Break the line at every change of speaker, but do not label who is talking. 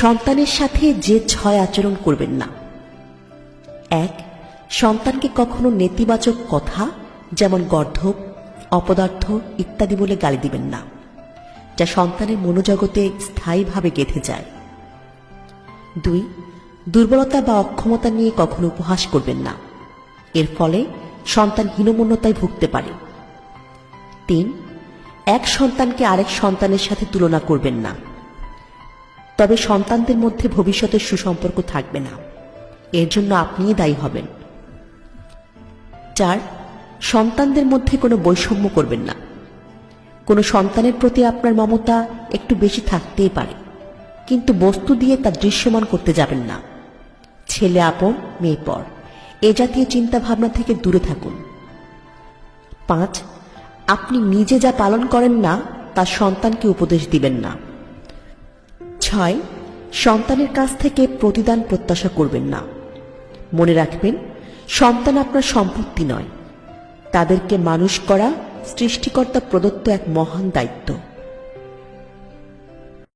সন্তানের সাথে যে ছয় আচরণ করবেন না। এক, সন্তানকে কখনো নেতিবাচক কথা, যেমন গর্ধব, অপদার্থ ইত্যাদি বলে গালি দিবেন না, যা সন্তানের মনোজগতে স্থায়ীভাবে গেঁথে যায়। দুই, দুর্বলতা বা অক্ষমতা নিয়ে কখনো উপহাস করবেন না, এর ফলে সন্তান হীনমন্যতায় ভুগতে পারে। তিন, এক সন্তানকে আরেক সন্তানের সাথে তুলনা করবেন না তবে সন্তানদের মধ্যে ভবিষ্যতের সুসম্পর্ক থাকবে না। এর জন্য আপনিই দায়ী হবেন। চার, সন্তানদের মধ্যে কোনো বৈষম্য করবেন না। কোনো সন্তানের প্রতি আপনার মমতা একটু বেশি থাকতেই পারে, কিন্তু বস্তু দিয়ে তা দৃশ্যমান করতে যাবেন না। ছেলে আপন, মেয়ে পর। এ জাতীয় চিন্তা ভাবনা থেকে দূরে থাকুন। পাঁচ, আপনি নিজে যা পালন করেন না, তা সন্তানকে উপদেশ দিবেন না। ছয় সন্তানের কাছ থেকে প্রতিদান প্রত্যাশা করবেন না। মনে রাখবেন, সন্তান আপনার সম্পত্তি নয়। তাদেরকে মানুষ করা সৃষ্টিকর্তা প্রদত্ত এক মহান দায়িত্ব।